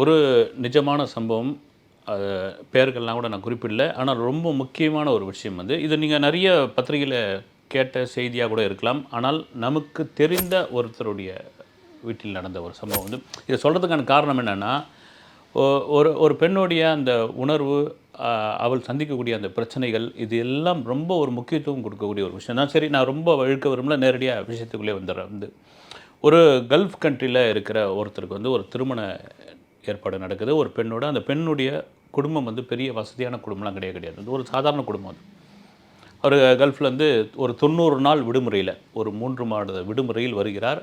ஒரு நிஜமான சம்பவம் அது பெயர்கள்லாம் கூட நான் குறிப்பிடல. ஆனால் ரொம்ப முக்கியமான ஒரு விஷயம் வந்து இது நீங்கள் நிறைய பத்திரிகையில் கேட்ட செய்தியாக கூட இருக்கலாம். ஆனால் நமக்கு தெரிந்த ஒருத்தருடைய வீட்டில் நடந்த ஒரு சம்பவம் வந்து இதை சொல்கிறதுக்கான காரணம் என்னென்னா ஒரு ஒரு பெண்ணுடைய அந்த உணர்வு அவள் சந்திக்கக்கூடிய அந்த பிரச்சனைகள் இது எல்லாம் ரொம்ப ஒரு முக்கியத்துவம் கொடுக்கக்கூடிய ஒரு விஷயம் தான். சரி நான் ரொம்ப இழுக்க விரும்பல நேரடியாக விஷயத்துக்குள்ளே வந்துடுறேன். வந்து ஒரு கல்ஃப் கண்ட்ரியில் இருக்கிற ஒருத்தருக்கு வந்து ஒரு திருமண ஏற்பாடு நடக்குது. ஒரு பெண்ணோட அந்த பெண்ணுடைய குடும்பம் வந்து பெரிய வசதியான குடும்பம்லாம் கிடையாது கிடையாது. அது ஒரு சாதாரண குடும்பம் அது. அவர் கல்ஃப்லேருந்து ஒரு தொண்ணூறு நாள் விடுமுறையில் ஒரு மூன்று மாத விடுமுறையில் வருகிறார்.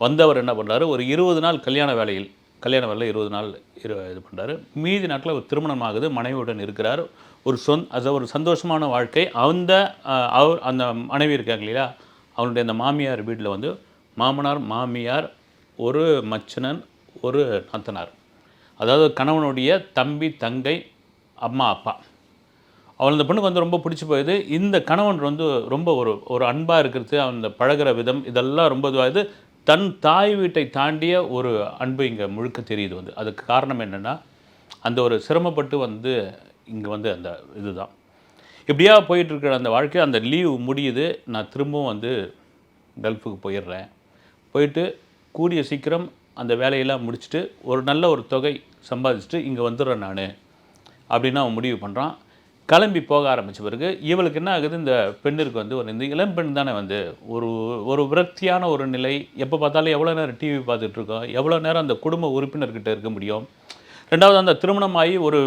வந்தவர் என்ன பண்ணுறாரு ஒரு இருபது நாள் கல்யாண வேலையில் கல்யாண வேலையில் இருபது நாள் இரு இது பண்ணுறாரு மீதி நாட்டில் ஒரு திருமணம் ஆகுது மனைவியுடன் இருக்கிறார். ஒரு சொந் அது ஒரு சந்தோஷமான வாழ்க்கை. அந்த அவர் அந்த மனைவி இருக்காங்க இல்லையா? அவனுடைய அந்த மாமியார் வீட்டில் வந்து மாமனார் மாமியார் ஒரு மச்சனன் ஒரு நாத்தனார். அதாவது கணவனுடைய தம்பி தங்கை அம்மா அப்பா. அவள் அந்த பொண்ணுக்கு வந்து ரொம்ப பிடிச்சி போயிடுது இந்த கணவன் வந்து ரொம்ப ஒரு ஒரு அன்பாக இருக்கிறது அந்த பழகுற விதம் இதெல்லாம் ரொம்ப இதுவாகுது தன் தாய் வீட்டை தாண்டிய ஒரு அன்பு இங்கே முழுக்க தெரியுது வந்து. அதுக்கு காரணம் என்னென்னா அந்த ஒரு சிரமப்பட்டு வந்து இங்கே வந்து அந்த இதுதான். இப்படியா போயிட்டு இருக்கிற அந்த வாழ்க்கை அந்த லீவ் முடியுது. நான் திரும்பவும் வந்து கல்ஃபுக்கு போயிடுறேன். போயிட்டு கூடிய சீக்கிரம் அந்த வேலையெல்லாம் முடிச்சுட்டு ஒரு நல்ல ஒரு தொகை சம்பாதிச்சுட்டு இங்கே வந்துடுறேன் நான் அப்படின்னு அவன் முடிவு பண்ணுறான் கிளம்பி போக ஆரம்பித்த பிறகு இவளுக்கு என்ன ஆகுது? இந்த பெண்ணிற்கு வந்து ஒரு இந்த இளம் பெண் தானே வந்து ஒரு ஒரு விரக்தியான ஒரு நிலை. எப்போ பார்த்தாலும் எவ்வளோ நேரம் டிவி பார்த்துட்டு இருக்கோம் எவ்வளோ நேரம் அந்த குடும்ப உறுப்பினர்கிட்ட இருக்க முடியும்? ரெண்டாவது அந்த திருமணமாகி ஒரு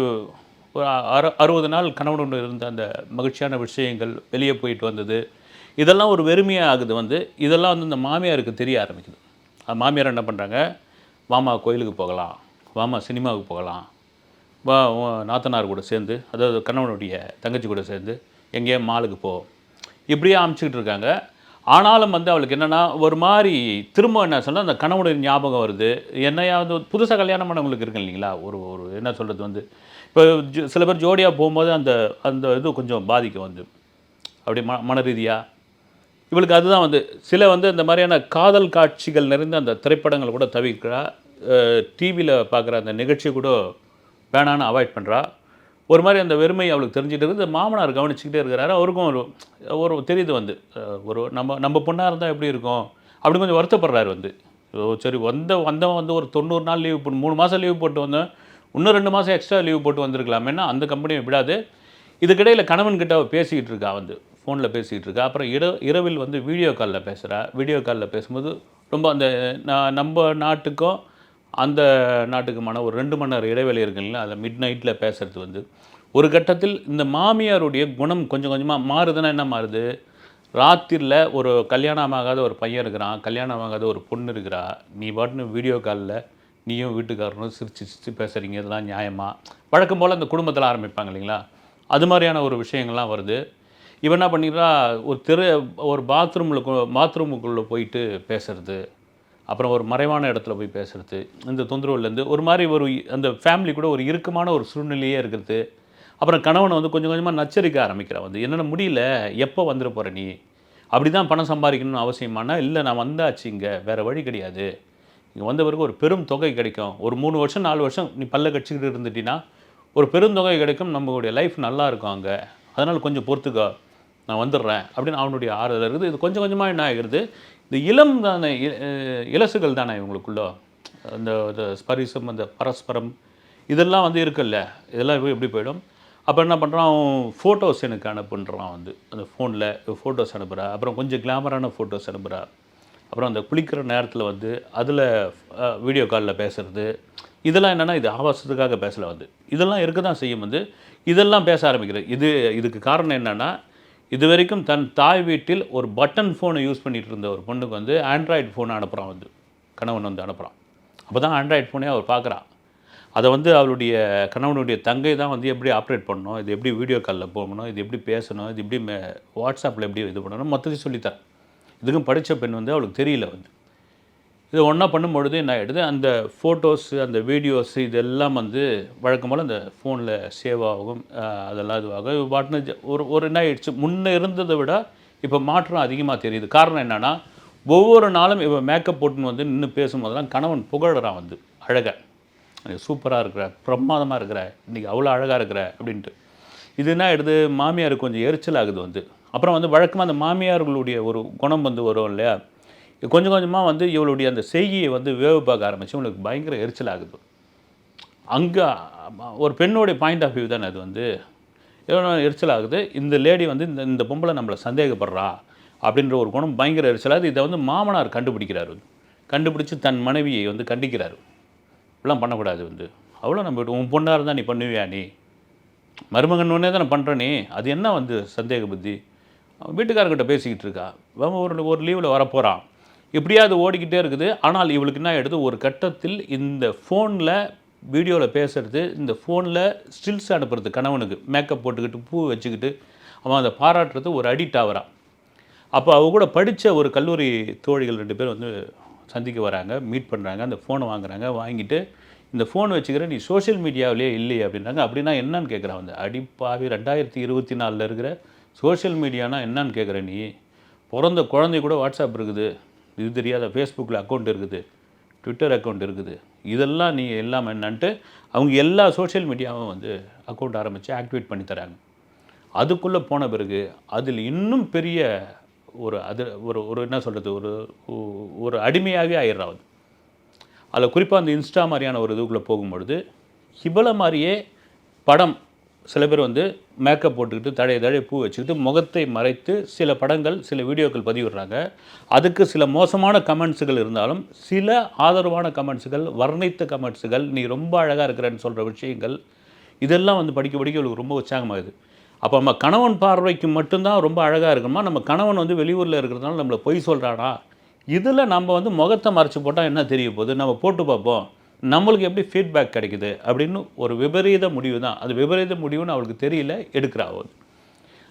ஒரு அறு அறுபது நாள் கணவனுடன் இருந்த அந்த மகிழ்ச்சியான விஷயங்கள் வெளியே போயிட்டு வந்தது. இதெல்லாம் ஒரு வெறுமையாக ஆகுது வந்து. இதெல்லாம் வந்து இந்த மாமியாருக்கு தெரிய ஆரம்பிக்குது. மாமியார் என்ன பண்ணுறாங்க வாமா கோயிலுக்கு போகலாம். வாமா சினிமாவுக்கு போகலாம். வா நாத்தனார் கூட சேர்ந்து அதாவது கணவனுடைய தங்கச்சி கூட சேர்ந்து எங்கேயோ மாலுக்கு போ. இப்படியே அமுச்சிக்கிட்டு இருக்காங்க. ஆனாலும் வந்து அவளுக்கு என்னென்னா ஒரு மாதிரி திரும்ப என்ன சொன்னால் அந்த கணவனுடைய ஞாபகம் வருது. என்னையாவது புதுசாக கல்யாணம் பண்ணவங்களுக்கு இருக்கு இல்லைங்களா? ஒரு ஒரு என்ன சொல்கிறது வந்து இப்போ சில பேர் ஜோடியாக போகும்போது அந்த அந்த இது கொஞ்சம் பாதிக்கும் வந்து. அப்படி ம மன ரீதியாக இவளுக்கு அதுதான் வந்து சில வந்து இந்த மாதிரியான காதல் காட்சிகள் நிறைந்த அந்த திரைப்படங்களை கூட தவிர்க்கிறா. டிவியில் பார்க்குற அந்த நிகழ்ச்சி கூட வேணான்னு அவாய்ட் பண்ணுறா ஒரு மாதிரி அந்த வெறுமை அவளுக்கு தெரிஞ்சுட்டு இருக்குது. மாமனார் கவனிச்சுக்கிட்டே இருக்கிறாரு. அவருக்கும் ஒரு ஒரு தெரியுது வந்து. ஒரு நம்ம நம்ம பொண்ணாக இருந்தால் எப்படி இருக்கும்? அப்படி கொஞ்சம் வருத்தப்படுறாரு வந்து. ஓ சரி வந்த வந்தவன் வந்து ஒரு தொண்ணூறு நாள் லீவ் போட்டு மூணு மாதம் லீவ் போட்டு வந்தேன் இன்னும் ரெண்டு மாதம் எக்ஸ்ட்ரா லீவ் போட்டு வந்திருக்கலாமேன்னா அந்த கம்பெனியை விடாது. இதுக்கிடையில் கணவன்கிட்ட அவள் பேசிக்கிட்டு இருக்கா வந்து. ஃபோனில் பேசிகிட்டு இருக்கா. அப்புறம் இர இரவில் வந்து வீடியோ காலில் பேசுகிறா வீடியோ காலில் பேசும்போது ரொம்ப அந்த நான் நம்ம நாட்டுக்கும் அந்த நாட்டுக்குமான ஒரு ரெண்டு மணி நேரம் இடைவெளி இருக்குங்களா அதில் மிட் நைட்டில் பேசுகிறது வந்து. ஒரு கட்டத்தில் இந்த மாமியாருடைய குணம் கொஞ்சம் கொஞ்சமாக மாறுதுன்னா என்ன மாறுது? ராத்திரியில் ஒரு கல்யாணம் ஆகாத ஒரு பையன் இருக்கிறான். கல்யாணம் ஆகாத ஒரு பொண்ணு இருக்கிறா. நீ பாட்டுன்னு வீடியோ காலில் நீயும் வீட்டுக்காரனும் சிரிச்சு சிரிச்சு பேசுகிறீங்க இதெல்லாம் நியாயமாக வழக்கம் போல் அந்த குடும்பத்தில் ஆரம்பிப்பாங்க இல்லைங்களா? அது மாதிரியான ஒரு விஷயங்கள்லாம் வருது. இவன் என்ன பண்ணிடுறா ஒரு தெரு ஒரு பாத்ரூமில் பாத்ரூமுக்குள்ளே போயிட்டு பேசுறது. அப்புறம் ஒரு மறைவான இடத்துல போய் பேசுறது. இந்த தொந்தரவுலேருந்து ஒரு மாதிரி ஒரு அந்த ஃபேமிலி கூட ஒரு இறுக்கமான ஒரு சூழ்நிலையே இருக்கிறது. அப்புறம் கணவனை வந்து கொஞ்சம் கொஞ்சமாக நச்சரிக்க ஆரம்பிக்கிறான் வந்து. என்னென்ன முடியல. எப்போ வந்துட போகிற நீ? அப்படி தான் பணம் சம்பாதிக்கணும்னு அவசியமானா இல்லை நான் வந்தாச்சு இங்கே. வேறு வழி கிடையாது. இங்கே வந்த பிறகு ஒரு பெரும் தொகை கிடைக்கும். ஒரு மூணு வருஷம் நாலு வருஷம் நீ பல்ல கடிச்சிக்கிட்டு இருந்துட்டின்னா ஒரு பெருந்தொகை கிடைக்கும். நம்மளுடைய லைஃப் நல்லா இருக்கும் அங்கே. அதனால் கொஞ்சம் பொறுத்துக்கோ. நான் வந்துடுறேன் அப்படின்னு அவனுடைய ஆறுதல் இருக்குது. இது கொஞ்சம் கொஞ்சமாக என்ன ஆகிடுது? இந்த இளம் தானே இலசுகள் தானே இவங்களுக்குள்ள? அந்த ஸ்பரிசம் அந்த பரஸ்பரம் இதெல்லாம் வந்து இருக்குல்ல? இதெல்லாம் எப்படி- எப்படி போயிடும்? அப்போ என்ன பண்ணுறான் அவன் ஃபோட்டோஸ் எனக்கு அனுப்புன்றான் வந்து. அந்த ஃபோனில் ஃபோட்டோஸ் அனுப்புகிறா அப்புறம் கொஞ்சம் கிளாமரான ஃபோட்டோஸ் அனுப்புகிறா அப்புறம் அந்த குளிக்கிற நேரத்தில் வந்து அதில் வீடியோ காலில் பேசுகிறது இதெல்லாம் என்னென்னா இது ஆபாசத்துக்காக பேசலை வந்து. இதெல்லாம் இருக்க தான் செய்யும் வந்து. இதெல்லாம் பேச ஆரம்பிக்கிறது இது இதுக்கு காரணம் என்னென்னா இது வரைக்கும் தன் தாய் வீட்டில் ஒரு பட்டன் ஃபோனை யூஸ் பண்ணிட்டு இருந்த ஒரு பொண்ணுக்கு வந்து ஆண்ட்ராய்டு ஃபோனை அனுப்புகிறான் வந்து. கணவன் வந்து அனுப்புகிறான் அப்போ தான் ஆண்ட்ராய்டு ஃபோனே அவர் பார்க்குறான் அதை வந்து அவளுடைய கணவனுடைய தங்கை தான் வந்து எப்படி ஆப்ரேட் பண்ணணும் இது எப்படி வீடியோ காலில் போகணும் இது எப்படி பேசணும் இது எப்படி மே- வாட்ஸ்அப்பில் எப்படி இது பண்ணணும் மொத்தத்தையும் சொல்லித்தரேன். இதுக்கும் படித்த பெண் வந்து அவளுக்கு தெரியல வந்து. இது ஒன்றா பண்ணும்பொழுது என்ன ஆகிடுது அந்த ஃபோட்டோஸ் அந்த வீடியோஸ் இதெல்லாம் வந்து வழக்கம் போல் அந்த ஃபோனில் சேவ் ஆகும் அதெல்லாம் இதுவாகும். பாட்னு ஒரு ஒரு என்ன ஆகிடுச்சு முன்னே இருந்ததை விட இப்போ மாற்றம் அதிகமாக தெரியுது. காரணம் என்னென்னா ஒவ்வொரு நாளும் இவன் மேக்கப் போட்டுன்னு வந்து நின்று பேசும்போதெல்லாம் கணவன் புகழறான் வந்து அழகை. சூப்பராக இருக்கிற பிரமாதமாக இருக்கிற இன்றைக்கி அவ்வளோ அழகாக இருக்கிற அப்படின்ட்டு. இது என்ன ஆகிடுது மாமியாருக்கு கொஞ்சம் எரிச்சல் ஆகுது வந்து. அப்புறம் வந்து வழக்கமாக அந்த மாமியார்களுடைய ஒரு குணம் வந்து வரும் இல்லையா? கொஞ்சம் கொஞ்சமாக வந்து இவளுடைய அந்த செய்கையை வந்து வேவு பார்க்க ஆரம்பித்து இவளுக்கு பயங்கர எரிச்சல் ஆகுது. அங்கே ஒரு பெண்ணோடைய பாயிண்ட் ஆஃப் வியூ தானே அது வந்து. எவ்வளோ எரிச்சல் ஆகுது? இந்த லேடி வந்து இந்த இந்த பொம்பளை நம்மளை சந்தேகப்படுறா அப்படின்ற ஒரு குணம் பயங்கர எரிச்சலாகுது இதை வந்து மாமனார் கண்டுபிடிக்கிறார். வந்து தன் மனைவியை வந்து கண்டிக்கிறார். இப்படிலாம் பண்ணக்கூடாது வந்து. அவ்வளோ நம்ம உன் பொண்ணாக இருந்தால் நீ பண்ணுவியா நீ? மருமகன் ஒன்றே தானே பண்ணுற நீ? அது என்ன வந்து சந்தேக புத்தி? வீட்டுக்காரர்கிட்ட பேசிக்கிட்டு இருக்கா. ஒரு ஒரு லீவில் வரப்போகிறான் இப்படியாவது ஓடிக்கிட்டே இருக்குது. ஆனால் இவளுக்கு என்ன ஆகிடுது ஒரு கட்டத்தில் இந்த ஃபோனில் வீடியோவில் பேசுகிறது இந்த ஃபோனில் ஸ்டில்ஸ் அனுப்புறது கணவனுக்கு. மேக்கப் போட்டுக்கிட்டு பூ வச்சுக்கிட்டு அவன் அதை பாராட்டுறது ஒரு அடிக்ட் ஆகிறான் அப்போ அவ கூட படித்த ஒரு கல்லூரி தோழிகள் ரெண்டு பேர் வந்து சந்திக்க வராங்க மீட் பண்ணுறாங்க அந்த ஃபோனை வாங்குறாங்க வாங்கிட்டு இந்த ஃபோன் வச்சுக்கிற நீ சோஷியல் மீடியாவிலேயே இல்லையே அப்படின்றாங்க. அப்படின்னா என்னன்னு கேட்குறான் வந்து அடிப்பாவி ரெண்டாயிரத்தி இருபத்தி நாலில் இருக்கிற சோஷியல் மீடியானா என்னன்னு கேட்குற நீ? பிறந்த குழந்தை கூட வாட்ஸ்அப் இருக்குது. இது தெரியாத ஃபேஸ்புக்கில் அக்கௌண்ட் இருக்குது ட்விட்டர் அக்கௌண்ட் இருக்குது. இதெல்லாம் நீ எல்லாம் என்னன்ட்டு அவங்க எல்லா சோஷியல் மீடியாவும் வந்து அக்கௌண்ட் ஆரம்பித்து ஆக்டிவேட் பண்ணி தராங்க. அதுக்குள்ளே போன பிறகு அதில் இன்னும் பெரிய ஒரு அது ஒரு ஒரு என்ன சொல்கிறது ஒரு ஒரு அடிமையாகவே ஆயிடுறான் அதில் குறிப்பாக அந்த இன்ஸ்டா மாதிரியான ஒரு இதுக்குள்ளே போகும்பொழுது இவ்வளோ மாதிரியே படம் சில பேர் வந்து மேக்கப் போட்டுக்கிட்டு தடைய தடைய பூ வச்சுக்கிட்டு முகத்தை மறைத்து சில படங்கள் சில வீடியோக்கள் பதிவிடுறாங்க. அதுக்கு சில மோசமான கமெண்ட்ஸுகள் இருந்தாலும் சில ஆதரவான கமெண்ட்ஸுகள் வர்ணித்த கமெண்ட்ஸுகள் நீ ரொம்ப அழகாக இருக்கிறன்னு சொல்கிற விஷயங்கள் இதெல்லாம் வந்து படிக்க படிக்க இவளுக்கு ரொம்ப உற்சாகமாகுது. அப்போ நம்ம கணவன் பார்வைக்கு மட்டும்தான் ரொம்ப அழகாக இருக்கணுமா? நம்ம கணவன் வந்து வெளியூரில் இருக்கிறதுனால நம்மளை பொய் சொல்கிறானா இதில் நம்ம வந்து முகத்தை மறைச்சி போட்டால் என்ன தெரிய போகுது? நம்ம போட்டு பார்ப்போம். நம்மளுக்கு எப்படி ஃபீட்பேக் கிடைக்குது அப்படின்னு ஒரு விபரீத முடிவு தான் அது விபரீத முடிவுன்னு அவளுக்கு தெரியல எடுக்கிறா அவள்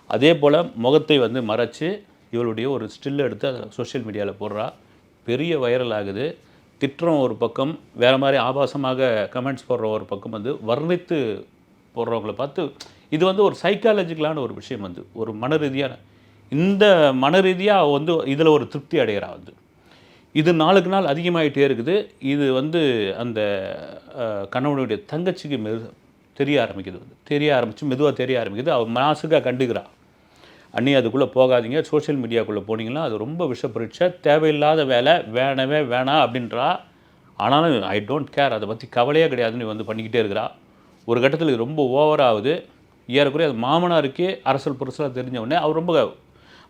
அதே போல் முகத்தை வந்து மறைச்சு இவளுடைய ஒரு ஸ்டில் எடுத்து அதை சோஷியல் மீடியாவில் போடுறா. பெரிய வைரல் ஆகுது. திட்டுறோம் ஒரு பக்கம் வேறு மாதிரி ஆபாசமாக கமெண்ட்ஸ் போடுற ஒரு பக்கம் வந்து வர்ணித்து போடுறவங்கள பார்த்து இது வந்து ஒரு சைக்காலஜிக்கலான ஒரு விஷயம் வந்து. ஒரு மன ரீதியான இந்த மன ரீதியாக வந்து இதில் ஒரு திருப்தி அடைகிறா வந்து. இது நாளுக்கு நாள் அதிகமாகிட்டே இருக்குது. இது வந்து அந்த கணவனுடைய தங்கச்சிக்கு மெது தெரிய ஆரம்பிக்குது. தெரிய ஆரம்பித்து மெதுவாக தெரிய ஆரம்பிக்குது. அவள் மாசுக்காக கண்டுக்கிறாள் அண்ணி அதுக்குள்ளே போகாதீங்க. சோஷியல் மீடியாக்குள்ளே போனீங்கன்னா அது ரொம்ப விஷப்பரீட்சை தேவையில்லாத வேலை. வேணவே வேணாம் அப்படின்றா. ஆனாலும் ஐ டோன்ட் கேர். அதை பற்றி கவலையே கிடையாதுன்னு வந்து பண்ணிக்கிட்டே இருக்கிறா. ஒரு கட்டத்தில் இது ரொம்ப ஓவராகுது. ஏறக்குறைய அது மாமனாருக்கே அரசல் புரசலாக தெரிஞ்ச உடனே அவர் ரொம்ப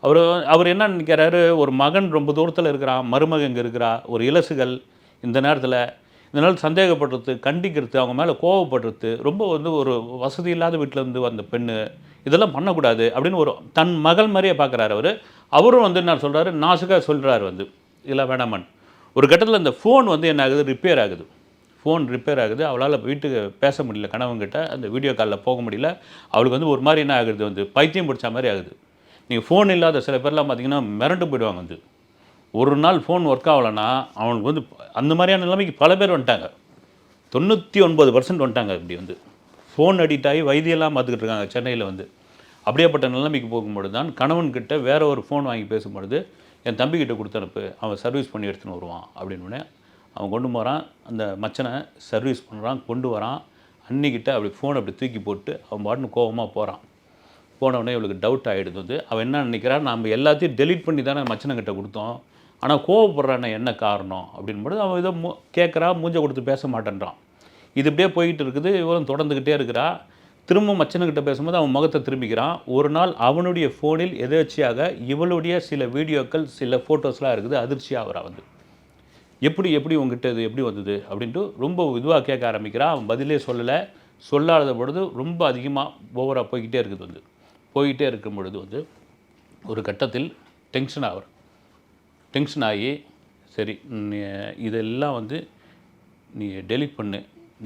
அவர் அவர் என்ன நினைக்கிறாரு? ஒரு மகன் ரொம்ப தூரத்தில் இருக்கிறான் மருமகன் இங்கே இருக்கிறா ஒரு இலசுகள் இந்த நேரத்தில் இதனால் சந்தேகப்படுறது கண்டிக்கிறது அவங்க மேலே கோவப்படுறது ரொம்ப வந்து ஒரு வசதி இல்லாத வீட்டிலேருந்து வந்த பெண்ணு இதெல்லாம் பண்ணக்கூடாது அப்படின்னு ஒரு தன் மகள் மாதிரியே பார்க்குறாரு அவர். அவரும் வந்து என்ன சொல்கிறாரு நாசுக்காக சொல்கிறாரு வந்து இதெல்லாம் வேணாமன் ஒரு கட்டத்தில் இந்த ஃபோன் வந்து என்ன ஆகுது? ரிப்பேர் ஆகுது. ஃபோன் ரிப்பேர் ஆகுது. அவளால் வீட்டுக்கு பேச முடியல கணவங்கிட்ட அந்த வீடியோ காலில் போக முடியல. அவளுக்கு வந்து ஒரு மாதிரி என்ன ஆகுது வந்து பைத்தியம் பிடிச்ச மாதிரி ஆகுது. நீங்கள் ஃபோன் இல்லாத சில பேர்லாம் பார்த்தீங்கன்னா மிரண்டு போயிடுவாங்க வந்து. ஒரு நாள் ஃபோன் ஒர்க் ஆகலைன்னா அவனுக்கு வந்து அந்த மாதிரியான நிலைமைக்கு பல பேர் வந்துட்டாங்க. தொண்ணூற்றி ஒன்பது பர்சன்ட் வந்துட்டாங்க இப்படி வந்து. ஃபோன் அடிக்ட் ஆகி வைத்தியெல்லாம் பார்த்துக்கிட்டு இருக்காங்க சென்னையில் வந்து. அப்படியேப்பட்ட நிலைமைக்கு போகும்பொழுது தான் கணவன்கிட்ட வேற ஒரு ஃபோன் வாங்கி பேசும்பொழுது என் தம்பிக்கிட்ட கொடுத்து அனுப்பு அவன் சர்வீஸ் பண்ணி எடுத்துன்னு வருவான் அப்படின்னு உடனே அவன் கொண்டு போகிறான் அந்த மச்சனை சர்வீஸ் பண்ணுறான் கொண்டு வரான். அன்னிக்கிட்ட அப்படி ஃபோன் அப்படி தூக்கி போட்டு அவன் பாட்டுன்னு கோபமாக போகிறான் போனவுடனே இவளுக்கு டவுட் ஆகிடுது வந்து அவன் என்ன நினைக்கிறான் நம்ம எல்லாத்தையும் டெலீட் பண்ணி தானே மச்சனங்கிட்ட கொடுத்தோம். ஆனால் கோவப்படுறானே என்ன காரணம்? அப்படின்போது அவன் இதை மூ கேட்குறா மூஞ்ச கொடுத்து பேச மாட்டேன்றான். இது இப்படியே போயிட்டு இருக்குது. இவளும் தொடர்ந்துக்கிட்டே இருக்கிறா. திரும்ப மச்சனுக்கிட்ட பேசும்போது அவன் முகத்தை திரும்பிக்கிறான். ஒரு நாள் அவனுடைய ஃபோனில் எதேர்ச்சியாக இவளுடைய சில வீடியோக்கள் சில ஃபோட்டோஸ்லாம் இருக்குது. அதிர்ச்சியாக அதிர்ச்சியாகிறா வந்து. எப்படி எப்படி உங்ககிட்ட இது எப்படி வந்தது? அப்படின்ட்டு ரொம்ப இதுவாக கேட்க ஆரம்பிக்கிறான். அவன் பதிலே சொல்லலை. சொல்லாத பொழுது ரொம்ப அதிகமாக ஓவராக போய்கிட்டே இருக்குது வந்து. போய்கிட்டே இருக்கும் பொழுது வந்து ஒரு கட்டத்தில் டென்ஷன் ஆகும் டென்ஷன் ஆகி சரி நீ இதெல்லாம் வந்து நீ டெலிட் பண்ணு.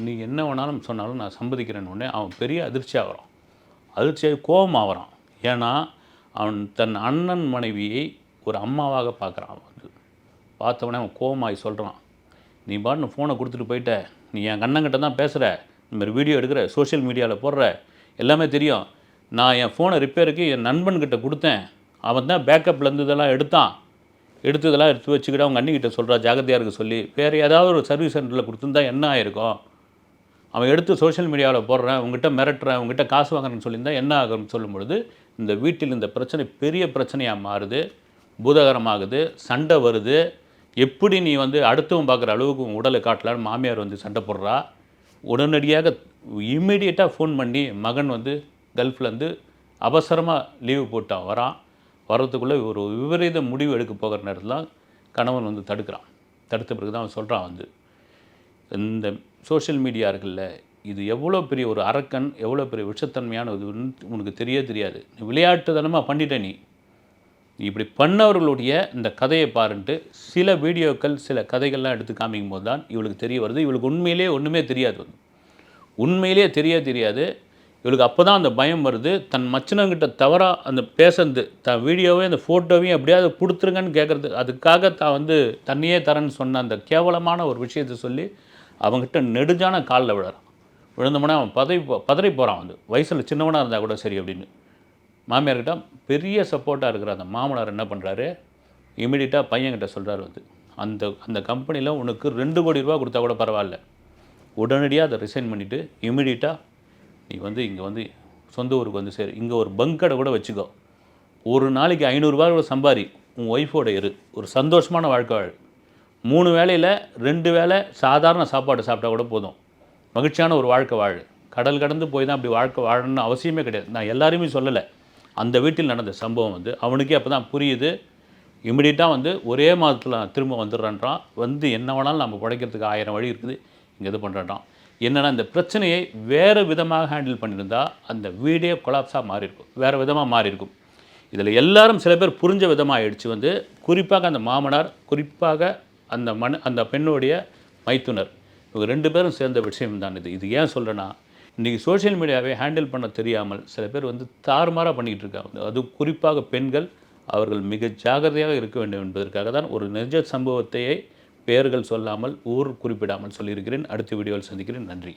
நீ என்ன வேணாலும் சொன்னாலும் நான் சம்மதிக்கிறேன்னு உடனே அவன் பெரிய அதிர்ச்சி ஆகிறான் அதிர்ச்சியாகி கோபம் ஆகிறான் ஏன்னா அவன் தன் அண்ணன் மனைவியை ஒரு அம்மாவாக பார்க்குறான். அவன் வந்து பார்த்தவொடனே அவன் கோபமாகி சொல்கிறான் நீ பாட்டு ஃபோனை கொடுத்துட்டு போயிட்ட. நீ என் கண்ணங்கிட்ட தான் பேசுகிற இந்த மாதிரி வீடியோ எடுக்கிற சோஷியல் மீடியாவில் போடுற. எல்லாமே தெரியும். நான் என் ஃபோனை ரிப்பேருக்கு என் நண்பன்கிட்ட கொடுத்தேன். அவன் தான் பேக்கப்லேருந்து இதெல்லாம் எடுத்தான். எடுத்து இதெல்லாம் எடுத்து வச்சுக்கிட்டு அவங்க அண்ணிக்கிட்ட சொல்கிறா ஜாகிரதையாக இருக்க சொல்லி. வேறு ஏதாவது ஒரு சர்வீஸ் சென்டரில் கொடுத்துருந்தா என்ன ஆயிருக்கும்? அவன் எடுத்து சோஷியல் மீடியாவில் போடுறேன் உங்ககிட்ட மிரட்டுறேன் உங்ககிட்ட காசு வாங்குறேன்னு சொல்லியிருந்தா என்ன ஆகும்னு சொல்லும்பொழுது இந்த வீட்டில் இந்த பிரச்சனை பெரிய பிரச்சனையாக மாறுது பூதகரமாகுது சண்டை வருது. எப்படி நீ வந்து அடுத்தவன் பார்க்குற அளவுக்கு உன் உடலை காட்டலான்னு மாமியார் வந்து சண்டை போடுறா. உடனடியாக இம்மிடியட்டாக ஃபோன் பண்ணி மகன் வந்து கல்ஃப்லேருந்து அவசரமாக லீவு போட்டான் வரான். வர்றதுக்குள்ளே ஒரு விபரீத முடிவு எடுக்க போகிற நேரத்தில் தான் கணவன் வந்து தடுக்கிறான். தடுத்த பிறகு தான் அவன் சொல்கிறான் வந்து இந்த சோஷியல் மீடியா இருக்குல்ல இது எவ்வளோ பெரிய ஒரு அரக்கன் எவ்வளோ பெரிய விஷத்தன்மையான இது உனக்கு தெரிய தெரியாது. நீ விளையாட்டுத்தனமாக பண்ணிட்ட நீ. நீ இப்படி பண்ணவர்களுடைய இந்த கதையை பாருன்ட்டு சில வீடியோக்கள் சில கதைகள்லாம் எடுத்து காமிக்கும் போது தான் இவளுக்கு தெரிய வருது. இவளுக்கு உண்மையிலே ஒன்றுமே தெரியாது வந்து. உண்மையிலே தெரிய தெரியாது. இவளுக்கு அப்போ தான் அந்த பயம் வருது. தன் மச்சினங்கிட்ட தவறாக அந்த பேசுறது த வீடியோவே அந்த ஃபோட்டோவையும் எப்படியாவது கொடுத்துருங்கன்னு கேட்குறது அதுக்காக தான் வந்து தண்ணியே தரேன்னு சொன்ன அந்த கேவலமான ஒரு விஷயத்தை சொல்லி அவங்ககிட்ட நெடுஞ்சான காலில் விழறான். விழுந்தோம்னா அவன் பதவி பதறி போகிறான் வந்து. வயசில் சின்னவனாக இருந்தால் கூட சரி அப்படின்னு. மாமியார்கிட்ட பெரிய சப்போர்ட்டாக இருக்கிற அந்த மாமனார் என்ன பண்ணுறாரு இமீடியட்டாக பையன்கிட்ட சொல்கிறாரு வந்து. அந்த அந்த கம்பெனியில் உனக்கு ரெண்டு கோடி ரூபா கொடுத்தா கூட பரவாயில்ல. உடனடியாக அதை ரிசைன் பண்ணிவிட்டு இமீடியட்டாக நீ வந்து இங்கே வந்து சொந்த ஊருக்கு வந்து சரி. இங்கே ஒரு பங்க் கடை கூட வச்சுக்கோ. ஒரு நாளைக்கு ஐநூறுரூவா கூட சம்பாரி. உன் ஒய்ஃபோட இரு. ஒரு சந்தோஷமான வாழ்க்கை வாழ். மூணு வேளையில் ரெண்டு வேளை சாதாரண சாப்பாடு சாப்பிட்டா கூட போதும். மகிழ்ச்சியான ஒரு வாழ்க்கை வாழ். கடல் கடந்து போய் தான் அப்படி வாழ்க்கை வாழணும்னு அவசியமே கிடையாது. நான் எல்லாருமே சொல்லலை. அந்த வீட்டில் நடந்த சம்பவம் வந்து அவனுக்கே அப்போ தான் புரியுது. இமிடியட்டாக வந்து ஒரே மாதத்தில் திரும்ப வந்துடுறான்றான். வந்து என்ன வேணாலும் நம்ம பிழைக்கிறதுக்கு ஆயிரம் வழி இருக்குது. இங்கே இது பண்ணுறான் என்னென்னா இந்த பிரச்சனையை வேறு விதமாக ஹேண்டில் பண்ணியிருந்தால் அந்த வீடே கொலாப்ஸாக மாறியிருக்கும். வேறு விதமாக மாறியிருக்கும். இதில் எல்லாரும் சில பேர் புரிஞ்ச விதமாக ஆயிடுச்சு. வந்து குறிப்பாக அந்த மாமனார் குறிப்பாக அந்த மண் அந்த பெண்ணுடைய மைத்துனர் இவங்க ரெண்டு பேரும் சேர்ந்த விஷயம் தான் இது. இது ஏன் சொல்கிறேன்னா இன்றைக்கி சோஷியல் மீடியாவை ஹேண்டில் பண்ண தெரியாமல் சில பேர் வந்து தாறுமாறாக பண்ணிக்கிட்டு இருக்காங்க. அது குறிப்பாக பெண்கள் அவர்கள் மிக ஜாகிரதையாக இருக்க வேண்டும் என்பதற்காக தான் ஒரு நிஜ சம்பவத்தையே பெயர்கள் சொல்லாமல் ஊர் குறிப்பிடாமல் சொல்லியிருக்கிறேன். அடுத்த வீடியோவில் சந்திக்கிறேன். நன்றி.